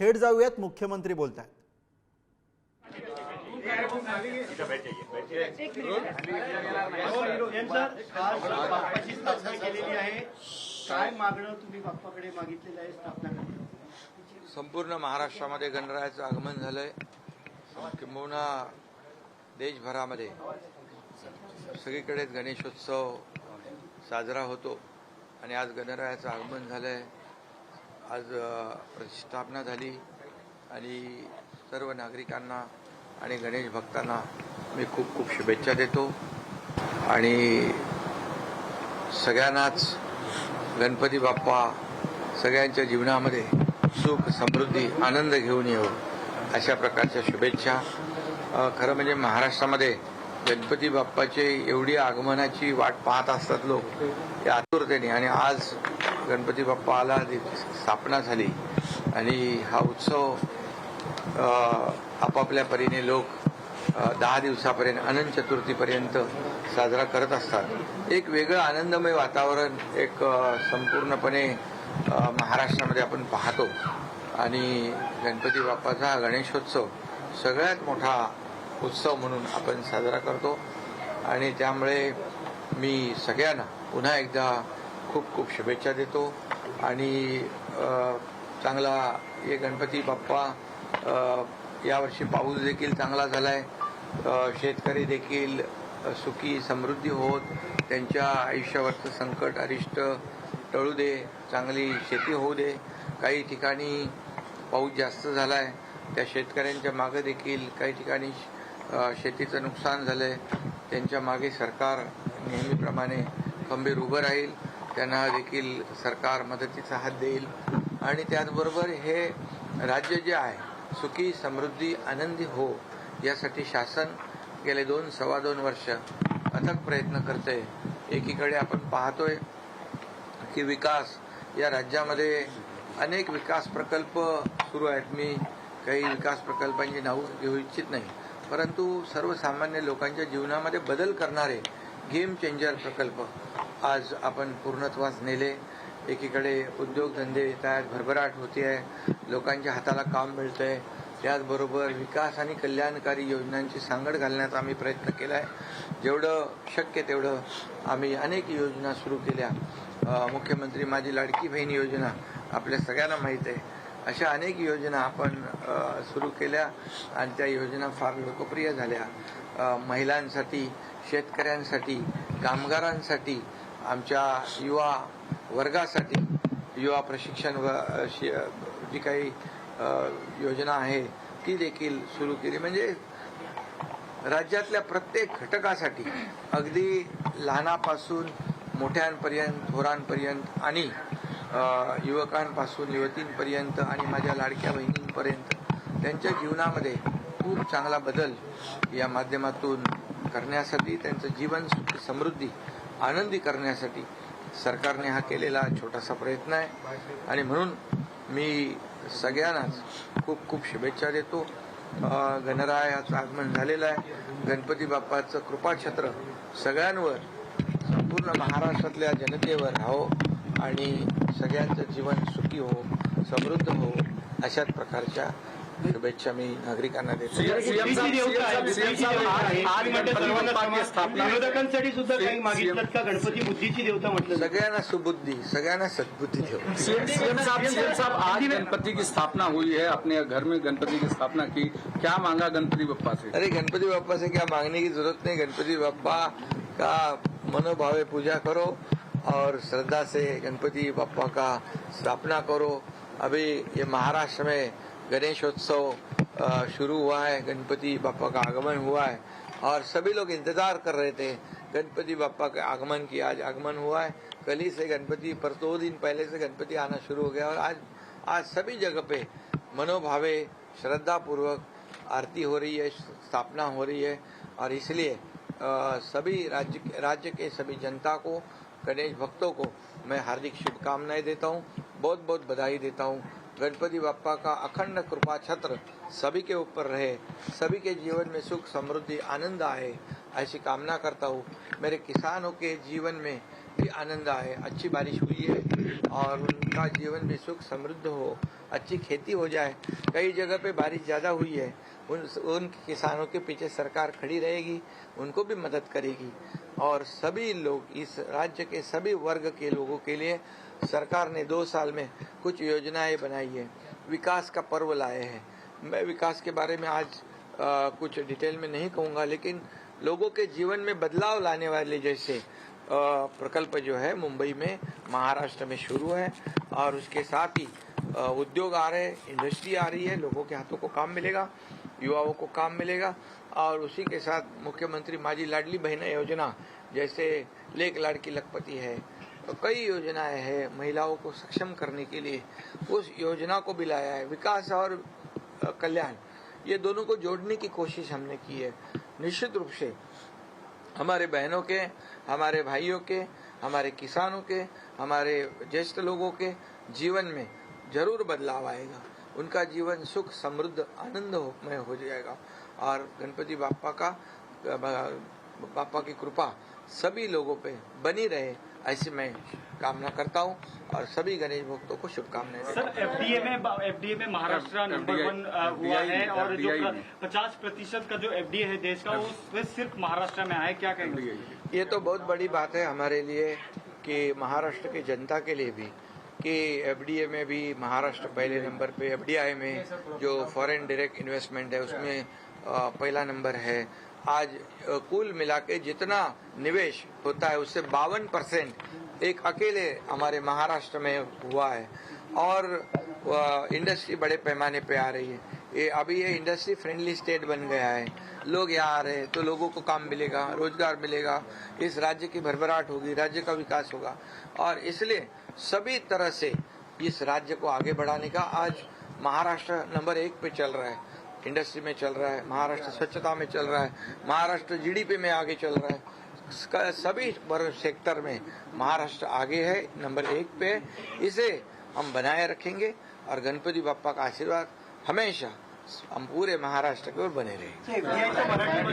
थेट जाऊयात मुख्यमंत्री बोलत आहेत संपूर्ण महाराष्ट्रामध्ये गणरायाचं आगमन झालंय. किंबहुना देशभरामध्ये सगळीकडेच गणेशोत्सव साजरा होतो आणि आज गणरायाचं आगमन झालंय. आज प्रतिष्ठापना झाली आणि सर्व नागरिकांना आणि गणेश भक्तांना मी खूप खूप शुभेच्छा देतो. आणि सगळ्यांनाच गणपती बाप्पा सगळ्यांच्या जीवनामध्ये सुख समृद्धी आनंद घेऊन येऊ अशा प्रकारच्या शुभेच्छा. खरं म्हणजे महाराष्ट्रामध्ये गणपती बाप्पाचे एवढी आगमनाची वाट पाहत असतात लोक ते आतुरतेने. आणि आज गणपती बाप्पा आला स्थापना झाली आणि हा उत्सव आपापल्या परीने लोक दहा दिवसापर्यंत अनंत चतुर्थीपर्यंत साजरा करत असतात. एक वेगळं आनंदमय वातावरण एक संपूर्णपणे महाराष्ट्रामध्ये आपण पाहतो. आणि गणपती बाप्पाचा हा गणेशोत्सव सगळ्यात मोठा उत्सव म्हणून आपण साजरा करतो. आणि त्यामुळे मी सगळ्यांना पुन्हा एकदा खूप खूप शुभेच्छा देतो. आणि चांगला हे गणपती बाप्पा यावर्षी पाऊस देखील चांगला झालाय. आहे शेतकरी देखील सुखी समृद्धी होत. त्यांच्या आयुष्यावरचं संकट अरिष्ट टळू दे. चांगली शेती होऊ दे. काही ठिकाणी पाऊस जास्त झालाय. त्या शेतकऱ्यांच्या मागे देखील काही ठिकाणी शेतीचं नुकसान झालंय. त्यांच्या मागे सरकार नेहमीप्रमाणे खंबीर उभं राहील. त्यांना देखील सरकार मदतीचा हात देईल. आणि त्याचबरोबर हे राज्य जे आहे सुखी समृद्धी आनंदी हो यासाठी शासन गेले दोन सव्वा दोन वर्ष अथक प्रयत्न करते एकीकडे आपण पाहतोय की विकास या राज्यामध्ये अनेक विकास प्रकल्प सुरू आहेत. मी काही विकास प्रकल्पांची नावं घेऊ इच्छित नाही. परंतु सर्वसामान्य लोकांच्या जीवनामध्ये बदल करणारे गेम चेंजर प्रकल्प आज आपण पूर्णत्वास नेले. एकीकडे उद्योगधंदे येत आहेत भरभराट होते आहे. लोकांच्या हाताला काम मिळतंय. त्याचबरोबर विकास आणि कल्याणकारी योजनांची सांगड घालण्याचा आम्ही प्रयत्न केला आहे जेवढं शक्य तेवढं आम्ही अनेक योजना सुरू केल्या. मुख्यमंत्री माझी लाडकी बहीण योजना आपल्या सगळ्यांना माहीत आहे. अशा अनेक योजना आपण सुरू केल्या आणि त्या योजना फार लोकप्रिय झाल्या. महिलांसाठी शेतकऱ्यांसाठी कामगारांसाठी आमच्या युवा वर्गासाठी युवा प्रशिक्षण व जी काही योजना आहे ती देखील सुरू केली. म्हणजे राज्यातल्या प्रत्येक घटकासाठी अगदी लहानापासून मोठ्यांपर्यंत थोरांपर्यंत आणि युवकांपासून युवतींपर्यंत आणि माझ्या लाडक्या बहिणींपर्यंत त्यांच्या जीवनामध्ये खूप चांगला बदल या माध्यमातून करण्यासाठी त्यांचं जीवन समृद्धी आनंदी करण्यासाठी सरकारने हा केलेला छोटासा प्रयत्न आहे. आणि म्हणून मी सगळ्यांनाच खूप खूप शुभेच्छा देतो. गणरायाचं आगमन झालेलं आहे. गणपती बाप्पाचं कृपाछत्र सगळ्यांवर संपूर्ण महाराष्ट्रातल्या जनतेवर हो आणि सगळ्यांचं जीवन सुखी हो समृद्ध हो अशाच प्रकारच्या शुभेच्छा मी नागरिकांना देतो विरोधकांसाठी सुद्धा काही मागितलं का गणपती बुद्धीची देवता म्हटलं. सगळ्यांना सुबुद्धी सगळ्यांना सद्बुद्धी सीएम साहब सीएम साहब आज गणपति की स्थापना हुई है अपने घर में गणपति की स्थापना की क्या मांगा गणपति बप्पा से अरे गणपति बाप्पा से क्या मांगने की जरूरत नहीं गणपति बाप्पा का मनोभावे पूजा करो और श्रद्धा से गणपति बाप्पा का स्थापना करो। अभी ये महाराष्ट्र में गणेशोत्सव शुरू हुआ है, गणपति बापा का आगमन हुआ है और सभी लोग इंतज़ार कर रहे थे गणपति बापा के आगमन की। आज आगमन हुआ है। कल ही से गणपति, पर दो दिन पहले से गणपति आना शुरू हो गया और आज आज सभी जगह पे मनोभावे श्रद्धा पूर्वक आरती हो रही है, स्थापना हो रही है और इसलिए सभी राज्य राज्य के सभी जनता को गणेश भक्तों को मैं हार्दिक शुभकामनाएँ देता हूँ बहुत बहुत बधाई देता हूँ। गणपति बापा का अखंड कृपा छत्र सभी के ऊपर रहे, सभी के जीवन में सुख, समृद्धि, आनंद आए, ऐसी कामना करता हूँ। मेरे किसानों के जीवन में भी आनंद आए, अच्छी बारिश हुई है और उनका जीवन भी सुख, समृद्ध हो, अच्छी खेती हो जाए। कई जगह पे बारिश ज़्यादा हुई है, उन उन किसानों के पीछे सरकार खड़ी रहेगी, उनको भी मदद करेगी। और सभी लोग इस राज्य के सभी वर्ग के लोगों के लिए सरकार ने दो साल में कुछ योजनाएँ बनाई है। विकास का पर्व लाए हैं। मैं विकास के बारे में आज आ, कुछ डिटेल में नहीं कहूँगा लेकिन लोगों के जीवन में बदलाव लाने वाले जैसे प्रकल्प जो है मुंबई में महाराष्ट्र में शुरू है और उसके साथ ही उद्योग आ रहे हैं इंडस्ट्री आ रही है लोगों के हाथों को काम मिलेगा युवाओं को काम मिलेगा। और उसी के साथ मुख्यमंत्री माझी लाडली बहना योजना, जैसे लेख लाड़की लखपति है तो कई योजनाएँ हैं महिलाओं को सक्षम करने के लिए। उस योजना को भी लाया है, विकास और कल्याण। ये दोनों को जोड़ने की कोशिश हमने की है। निश्चित रूप से हमारे बहनों के, हमारे भाइयों के, हमारे किसानों के, हमारे ज्येष्ठ लोगों के जीवन में ज़रूर बदलाव आएगा। उनका जीवन सुख समृद्ध आनंदमय हो जाएगा। और गणपति बापा का बापा की कृपा सभी लोगों पे बनी रहे ऐसी मैं कामना करता हूँ। और सभी गणेश भक्तों को शुभकामनाएँ सर एफडीए में एफडीए में महाराष्ट्र नंबर वन हुआ है और जो पचास प्रतिशत का जो एफडीए है देश का वो उसमें सिर्फ़ महाराष्ट्र में आया है क्या कहेंगे? ये तो बहुत बड़ी बात है हमारे लिए कि महाराष्ट्र की जनता के लिए भी कि एफडीए में भी महाराष्ट्र पहले नंबर पे एफडीआई में जो फॉरेन डायरेक्ट इन्वेस्टमेंट है, उसमें पहला नंबर है। आज कुल मिला के जितना निवेश होता है, उससे बावन परसेंट एक अकेले हमारे महाराष्ट्र में हुआ है। और इंडस्ट्री बड़े पैमाने पे आ रही है। ये अभी ये इंडस्ट्री फ्रेंडली स्टेट बन गया है। लोग यहाँ आ रहे हैं तो लोगों को काम मिलेगा, रोज़गार मिलेगा। इस राज्य की भरभराहट होगी, राज्य का विकास होगा। और इसलिए सभी तरह से इस राज्य को आगे बढ़ाने का आज महाराष्ट्र नंबर एक पे चल रहा है। इंडस्ट्री में चल रहा है, महाराष्ट्र स्वच्छता में चल रहा है, महाराष्ट्र जीडीपी में आगे चल रहा है। सभी सेक्टर में महाराष्ट्र आगे है, नंबर एक पे इसे हम बनाए रखेंगे और गणपति बापा का आशीर्वाद हमेशा हम पूरे महाराष्ट्र के ओर बने रहे